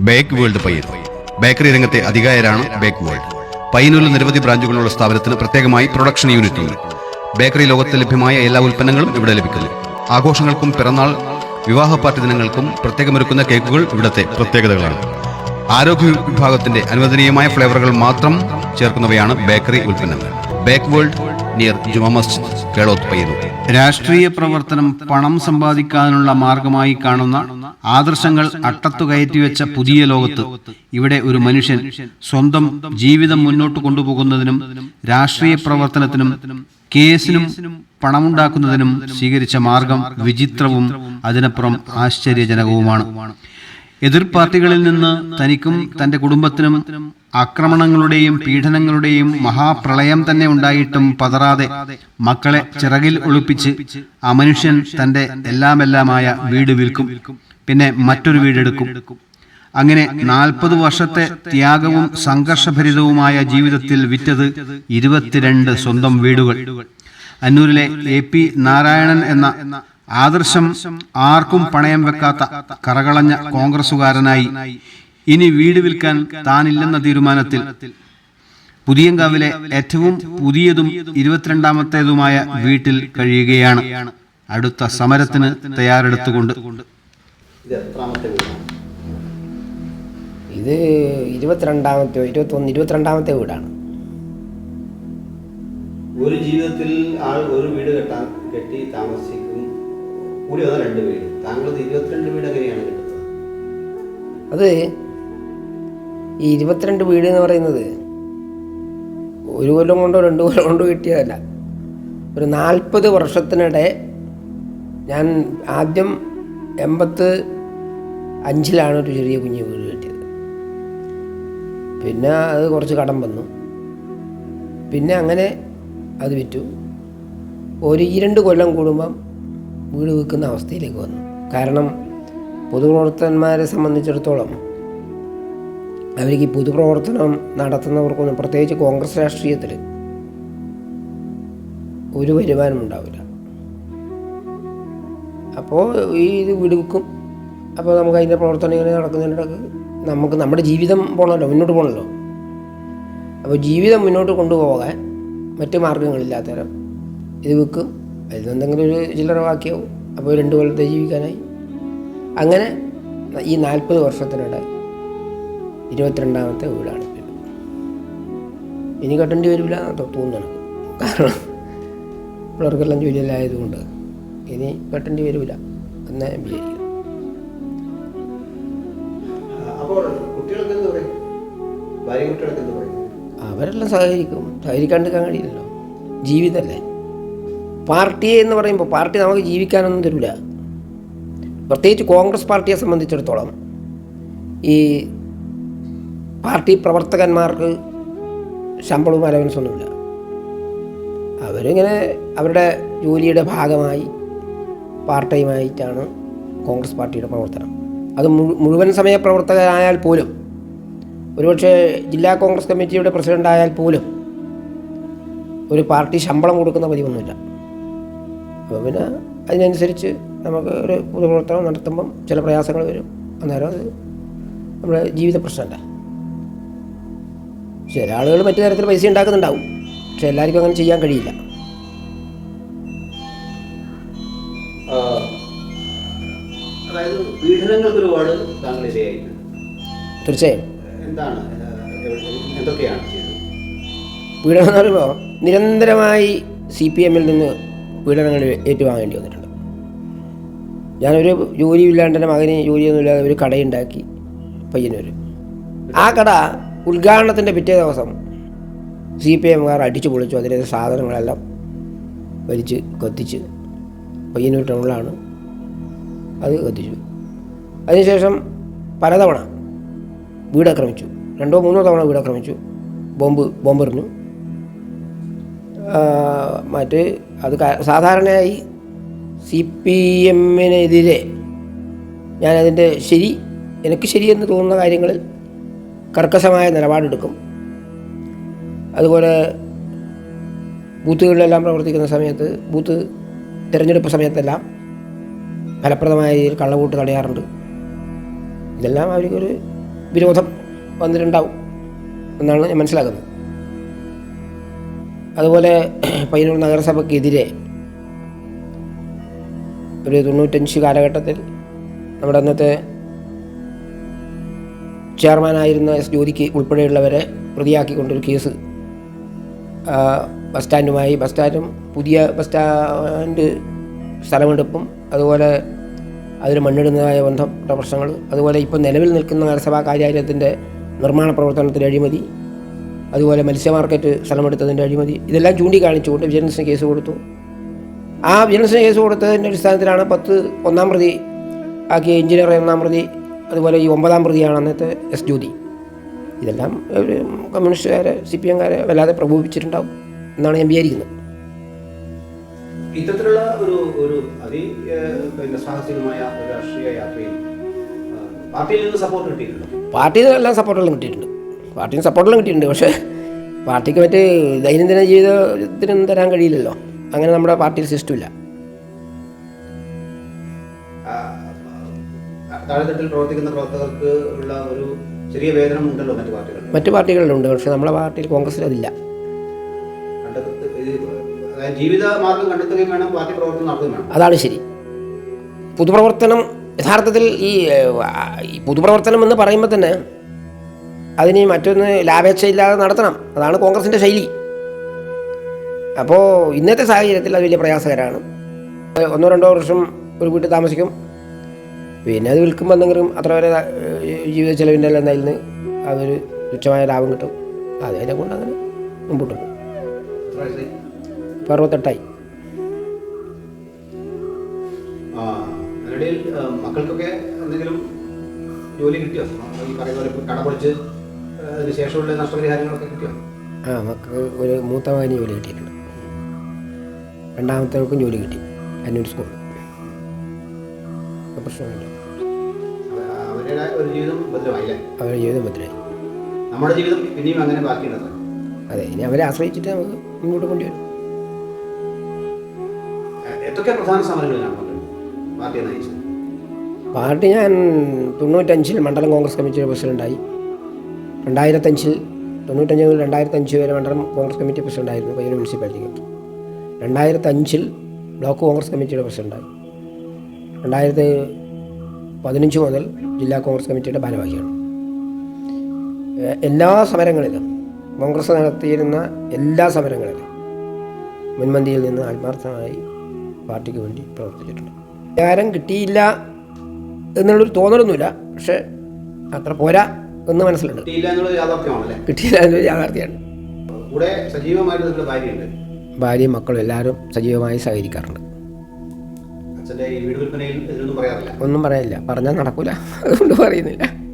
Bake world പയ്യൻ bakery രംഗത്തെ അധികായരാണ് bake world പയ്യന്നൂരിൽ നിരവധി ബ്രാഞ്ചുകളുള്ള സ്ഥാപനത്തിന് പ്രത്യേകമായി പ്രൊഡക്ഷൻ യൂണിറ്റ് ഉണ്ട്. ബേക്കറി ലോകത്ത് ലഭ്യമായ എല്ലാ ഉൽപ്പന്നങ്ങളും ഇവിടെ ലഭിക്കുന്നു. ആഘോഷങ്ങൾക്കും പിറന്നാൾ വിവാഹ പാർട്ടി ദിനങ്ങൾക്കും പ്രത്യേകമൊരുക്കുന്ന കേക്കുകൾ ഇവിടുത്തെ പ്രത്യേകതകളാണ്. ആരോഗ്യ വിഭാഗത്തിന്റെ അനുവദനീയമായ ഫ്ലേവറുകൾ മാത്രം ചേർക്കുന്നവയാണ് ബേക്കറി ഉൽപ്പന്നങ്ങൾ. Bake World near Juma Masjid പയ്യുന്നു രാഷ്ട്രീയ പ്രവർത്തനം പണം സമ്പാദിക്കാനുള്ള മാർഗമായി കാണുന്ന ആദർശങ്ങൾ അട്ടത്തു കയറ്റിവെച്ച പുതിയ ലോകത്ത് ഇവിടെ ഒരു മനുഷ്യൻ സ്വന്തം ജീവിതം മുന്നോട്ട് കൊണ്ടുപോകുന്നതിനും രാഷ്ട്രീയ പ്രവർത്തനത്തിനും കേസിനും പണമുണ്ടാക്കുന്നതിനും സ്വീകരിച്ച മാർഗം വിചിത്രവും അതിനപ്പുറം ആശ്ചര്യജനകവുമാണ്. എതിർ പാർട്ടികളിൽ നിന്ന് തനിക്കും തന്റെ കുടുംബത്തിനും ആക്രമണങ്ങളുടെയും പീഡനങ്ങളുടെയും മഹാപ്രളയം തന്നെ ഉണ്ടായിട്ടും പതറാതെ മക്കളെ ചിറകിൽ ഒളിപ്പിച്ച് ആ മനുഷ്യൻ തന്റെ എല്ലാമെല്ലാമായ വീട് വിൽക്കും പിന്നെ മറ്റൊരു വീടെടുക്കും. അങ്ങനെ നാൽപ്പത് വർഷത്തെ ത്യാഗവും സംഘർഷഭരിതവുമായ ജീവിതത്തിൽ വിറ്റത് ഇരുപത്തിരണ്ട് സ്വന്തം വീടുകൾ. അന്നൂരിലെ എ പി നാരായണൻ എന്ന ആദർശം ആർക്കും പണയം വെക്കാത്ത കറകളഞ്ഞ കോൺഗ്രസുകാരനായി ഇനി വീട് വിൽക്കാൻ താനില്ലെന്ന തീരുമാനത്തിൽ. പുതിയങ്കാവിലെ ഏറ്റവും പുതിയതും ഇരുപത്തിരണ്ടാമത്തേതുമായ വീട്ടിൽ കഴിയുകയാണ്. അടുത്ത സമരത്തിന് തയ്യാറെടുത്തുകൊണ്ട്. ഇത് ഇരുപത്തിരണ്ടാമത്തെ ഇരുപത്തൊന്ന് ഇരുപത്തിരണ്ടാമത്തെ വീടാണ്. ഒരു ജീവിതത്തിൽ ആൾ ഒരു വീട് കെട്ടാൻ കെട്ടി താമസിക്കും രണ്ട് വീട് അത്. ഈ ഇരുപത്തിരണ്ട് വീട് എന്ന് പറയുന്നത് ഒരു കൊല്ലം കൊണ്ടോ രണ്ട് കൊല്ലം കൊണ്ടോ കിട്ടിയതല്ല. ഒരു നാൽപ്പത് വർഷത്തിനിടെ ഞാൻ ആദ്യം എൺപത്ത് അഞ്ചിലാണ് ഒരു ചെറിയ കുഞ്ഞു വീട് കിട്ടിയത്. പിന്നെ അത് കുറച്ച് കടം വന്നു. പിന്നെ അങ്ങനെ അത് വിറ്റു. ഒരു ഈ രണ്ട് കൊല്ലം കൂടുമ്പം വീട് വിൽക്കുന്ന അവസ്ഥയിലേക്ക് വന്നു. കാരണം പൊതുപ്രവർത്തകന്മാരെ സംബന്ധിച്ചിടത്തോളം അവർക്ക് ഈ പൊതുപ്രവർത്തനം നടത്തുന്നവർക്കൊന്നും പ്രത്യേകിച്ച് കോൺഗ്രസ് രാഷ്ട്രീയത്തിൽ ഒരു വരുമാനം ഉണ്ടാവില്ല. അപ്പോൾ ഈ ഇത് വിടുക്കും അപ്പോൾ നമുക്ക് അതിന്റെ പ്രവർത്തനം ഇങ്ങനെ നടക്കുന്നതിനിടക്ക് നമുക്ക് നമ്മുടെ ജീവിതം പോകണമല്ലോ മുന്നോട്ട് പോകണമല്ലോ അപ്പോൾ ജീവിതം മുന്നോട്ട് കൊണ്ടുപോകാൻ മറ്റ് മാർഗങ്ങളില്ലാത്തരം ഇത് വിൽക്കും അതിൽ നിന്ന് എന്തെങ്കിലും ഒരു ചില്ലറ ബാക്കിയാവും. അപ്പോൾ രണ്ട് കൊല്ലത്തെ ജീവിക്കാനായി. അങ്ങനെ ഈ നാൽപ്പത് വർഷത്തിനിടെ ഇരുപത്തിരണ്ടാമത്തെ വീടാണ്. ഇനി കെട്ടേണ്ടി വരില്ല തോന്നുന്നു കാരണം പിള്ളേർക്കെല്ലാം ജോലിയെല്ലാം ആയതുകൊണ്ട് ഇനി കെട്ടേണ്ടി വരില്ല എന്ന് ഞാൻ വിചാരിക്കുന്നു അവരെല്ലാം സഹകരിക്കും. സഹകരിക്കാണ്ടിരിക്കാൻ കഴിയില്ലല്ലോ. ജീവിതമല്ലേ പാർട്ടി എന്ന് പറയുമ്പോൾ പാർട്ടി നമുക്ക് ജീവിക്കാനൊന്നും തരില്ല പ്രത്യേകിച്ച് കോൺഗ്രസ് പാർട്ടിയെ സംബന്ധിച്ചിടത്തോളം ഈ പാർട്ടി പ്രവർത്തകന്മാർക്ക് ശമ്പളവും അലവൻസ് ഒന്നുമില്ല അവരിങ്ങനെ അവരുടെ ജോലിയുടെ ഭാഗമായി പാർട്ട് ടൈമായിട്ടാണ് കോൺഗ്രസ് പാർട്ടിയുടെ പ്രവർത്തനം. അത് മുഴുവൻ സമയ പ്രവർത്തകനായാൽ പോലും ഒരുപക്ഷെ ജില്ലാ കോൺഗ്രസ് കമ്മിറ്റിയുടെ പ്രസിഡന്റ് ആയാൽ പോലും ഒരു പാർട്ടി ശമ്പളം കൊടുക്കുന്ന പതിവൊന്നുമില്ല. അപ്പോൾ പിന്നെ അതിനനുസരിച്ച് നമുക്ക് ഒരു പൊതുപ്രവർത്തനം നടത്തുമ്പം ചില പ്രയാസങ്ങൾ വരും. അന്നേരം അത് നമ്മുടെ ജീവിത പ്രശ്നമല്ല? ചില ആളുകൾ മറ്റു തരത്തിൽ പൈസ ഉണ്ടാക്കുന്നുണ്ടാവും. പക്ഷെ എല്ലാവർക്കും അങ്ങനെ ചെയ്യാൻ കഴിയില്ല. അതായത് പീഡനങ്ങൾക്ക് ഒരുപാട് താങ്കൾ ഇരയായിട്ടുണ്ട്. തീർച്ചയായും. എന്താണ് എന്തൊക്കെയാണ് പീഡനം എന്ന് പറയുമ്പോൾ നിരന്തരമായി സി പി എമ്മിൽ നിന്ന് പീഡനങ്ങൾ ഏറ്റുവാങ്ങേണ്ടി വന്നിട്ടുണ്ട്. ഞാനൊരു ജോലിയില്ലാണ്ട് എന്റെ മകന് ജോലിയൊന്നുമില്ലാതെ ഒരു കടയുണ്ടാക്കി പയ്യന്നൂർ ആ കട ഉദ്ഘാടനത്തിന്റെ പിറ്റേ ദിവസം സി പി എമ്മുകാർ അടിച്ചു പൊളിച്ചു. അതിലെ സാധനങ്ങളെല്ലാം വലിച്ച് കത്തിച്ച് പയ്യന്നൂർ ടൗണിലാണ് അത് കത്തിച്ചു. അതിനുശേഷം പലതവണ വീടാക്രമിച്ചു രണ്ടോ മൂന്നോ തവണ വീടാക്രമിച്ചു ബോംബ് ബോംബെറിഞ്ഞു. മറ്റ് അത് സാധാരണയായി സി പി എമ്മിനെതിരെ ഞാനതിന്റെ ശരി എനിക്ക് ശരിയെന്ന് തോന്നുന്ന കാര്യങ്ങളിൽ കർക്കശമായ നിലപാടെടുക്കും. അതുപോലെ ബൂത്തുകളിലെല്ലാം പ്രവർത്തിക്കുന്ന സമയത്ത് ബൂത്ത് തിരഞ്ഞെടുപ്പ് സമയത്തെല്ലാം ഫലപ്രദമായ രീതിയിൽ കള്ളവോട്ട് തടയാറുണ്ട്. ഇതെല്ലാം അവർക്കൊരു വിരോധം വന്നിട്ടുണ്ടാവും എന്നാണ് ഞാൻ മനസ്സിലാക്കുന്നത്. അതുപോലെ പയ്യന്നൂർ നഗരസഭയ്ക്കെതിരെ ഒരു തൊണ്ണൂറ്റഞ്ച് കാലഘട്ടത്തിൽ നമ്മുടെ അന്നത്തെ ചെയർമാനായിരുന്ന എസ് ജ്യോതിക്ക് ഉൾപ്പെടെയുള്ളവരെ പ്രതിയാക്കിക്കൊണ്ടൊരു കേസ് ബസ് സ്റ്റാൻഡുമായി. ബസ് സ്റ്റാൻഡും പുതിയ ബസ് സ്റ്റാൻഡ് സ്ഥലമെടുപ്പും അതുപോലെ അതിൽ മണ്ണിടുന്നതായ ബന്ധപ്പെട്ട പ്രശ്നങ്ങൾ അതുപോലെ ഇപ്പോൾ നിലവിൽ നിൽക്കുന്ന നഗരസഭാ കാര്യാലയത്തിന്റെ നിർമ്മാണ പ്രവർത്തനത്തിൽ അഴിമതി അതുപോലെ മത്സ്യ മാർക്കറ്റ് സ്ഥലമെടുത്തതിന്റെ അഴിമതി ഇതെല്ലാം ചൂണ്ടിക്കാണിച്ചുകൊണ്ട് വിജിലൻസിന് കേസ് കൊടുത്തു. ആ വിജിലൻസിന് കേസ് കൊടുത്തതിന്റെ അടിസ്ഥാനത്തിലാണ് പത്ത് ഒന്നാം പ്രതി ആക്കിയ എഞ്ചിനീയർ ഒന്നാം പ്രതി അതുപോലെ ഈ ഒമ്പതാം പ്രതിയാണ് അന്നത്തെ എസ് ജ്യോതി. ഇതെല്ലാം ഒരു കമ്മ്യൂണിസ്റ്റുകാരെ സി പി എംകാരെ വല്ലാതെ പ്രകോപിപ്പിച്ചിട്ടുണ്ടാവും എന്നാണ് ഞാൻ വിചാരിക്കുന്നത്. ഇത്തരത്തിലുള്ള ഒരു ഒരു അതി പിന്നെ സാഹസികമായ ഒരു രാഷ്ട്രീയ യാത്രയിൽ പാർട്ടിയിൽ നിന്ന് സപ്പോർട്ട് കിട്ടിയിട്ടുണ്ട്? പാർട്ടിയിൽ നിന്ന് എല്ലാം സപ്പോർട്ടുകളും കിട്ടിയിട്ടുണ്ട്. പാർട്ടിയിൽ നിന്ന് സപ്പോർട്ടെല്ലാം കിട്ടിയിട്ടുണ്ട്. പക്ഷേ പാർട്ടിക്ക് മറ്റ് ദൈനംദിന ജീവിതത്തിനൊന്നും തരാൻ കഴിയില്ലല്ലോ. അങ്ങനെ നമ്മുടെ പാർട്ടിയിൽ സിസ്റ്റമില്ല ആ, ആ, താഴെത്തട്ടിൽ പ്രവർത്തിക്കുന്ന പ്രവർത്തകർക്ക് ഉള്ള ഒരു ചെറിയ വേതനം ഉണ്ടല്ലോ മറ്റു പാർട്ടികളിൽ? മറ്റു പാർട്ടികളിലുണ്ട് പക്ഷെ നമ്മുടെ പാർട്ടിയിൽ കോൺഗ്രസിൽ അതില്ല. കണ്ടെത്ത ഇത് ജീവിത മാർഗം കണ്ടെത്തുകയും വേണം പാർട്ടി പ്രവർത്തനം നടത്തുകയും വേണം. അതാണ് ശരി. പൊതുപ്രവർത്തനം യഥാർത്ഥത്തിൽ ഈ പൊതുപ്രവർത്തനം എന്ന് പറയുമ്പോൾ തന്നെ അതിന് മറ്റൊന്ന് ലാഭേച്ഛയില്ലാതെ നടത്തണം. അതാണ് കോൺഗ്രസിന്റെ ശൈലി. അപ്പോൾ ഇന്നത്തെ സാഹചര്യത്തിൽ അത് വലിയ പ്രയാസകരമാണ്. ഒന്നോ രണ്ടോ വർഷം ഒരു വീട്ടിൽ താമസിക്കും. പിന്നെ അത് വിൽക്കുമ്പോൾ എന്തെങ്കിലും അത്ര വരെ ജീവിത ചെലവിന്റെ എല്ലാം അതിൽ നിന്ന് അതൊരു തുച്ഛമായ ലാഭം കിട്ടും. അതിനെ കൊണ്ട് അങ്ങനെ മുമ്പോട്ട് പോകും അറുപത്തെട്ടായി. മക്കൾക്കൊക്കെ എന്തെങ്കിലും ജോലി കിട്ടിയോ? ഈ പറയുന്ന പോലെ കട പൊളിച്ച് നഷ്ടപരിഹാരങ്ങളൊക്കെ കിട്ടിയോ? ആ നമുക്ക് ഒരു മൂത്ത മകന് ജോലി കിട്ടിയിട്ടുണ്ട്. രണ്ടാമത്തേവർക്കും ജോലി കിട്ടി. അന്നൂർ സ്കൂൾ. പ്രശ്നമില്ല അവരുടെ ഒരു ജീവിതം ഭദ്രമായില്ലേ? അവരുടെ ജീവിതം ഭദ്രമായി. നമ്മുടെ ജീവിതം പിന്നെയും അങ്ങനെ ബാക്കിയുണ്ടല്ലോ. അതെ ഇനി അവരെ ആശ്രയിച്ചിട്ട് നമുക്ക് മുന്നോട്ട് കൊണ്ടുവരും. എന്തൊക്കെ പ്രധാന സമരങ്ങളിലാണ് നയിച്ചത്. പാർട്ടി ഞാൻ തൊണ്ണൂറ്റഞ്ചിൽ മണ്ഡലം കോൺഗ്രസ് കമ്മിറ്റിയുടെ പ്രസിഡന്റായി രണ്ടായിരത്തഞ്ചിൽ തൊണ്ണൂറ്റഞ്ച് മുതൽ രണ്ടായിരത്തഞ്ച് വരെ മണ്ഡലം കോൺഗ്രസ് കമ്മിറ്റി പ്രസിഡന്റായിരുന്നു പയ്യന്നൂർ മുനിസിപ്പാലിറ്റിക്ക്. രണ്ടായിരത്തഞ്ചിൽ ബ്ലോക്ക് കോൺഗ്രസ് കമ്മിറ്റിയുടെ പ്രസിഡന്റായി രണ്ടായിരത്തി പതിനഞ്ച് മുതൽ ജില്ലാ കോൺഗ്രസ് കമ്മിറ്റിയുടെ ഭാരവാഹിയാണ്. എല്ലാ സമരങ്ങളിലും കോൺഗ്രസ് നടത്തിയിരുന്ന എല്ലാ സമരങ്ങളിലും മുൻപന്തിയിൽ നിന്ന് ആത്മാർത്ഥമായി പാർട്ടിക്ക് വേണ്ടി പ്രവർത്തിച്ചിട്ടുണ്ട്. അധികാരം കിട്ടിയില്ല എന്നുള്ളൊരു തോന്നലൊന്നുമില്ല. പക്ഷേ അത്ര പോരാ. എന്ന് മനസ്സിലുണ്ട്. കിട്ടിയില്ല എന്നൊരു യാഥാർത്ഥ്യമാണ്. ഭാര്യയും മക്കളും എല്ലാവരും സജീവമായി സഹകരിക്കാറുണ്ട്. ഒന്നും പറയാനില്ല. പറഞ്ഞാൽ നടക്കൂല. അതുകൊണ്ട് പറയുന്നില്ല.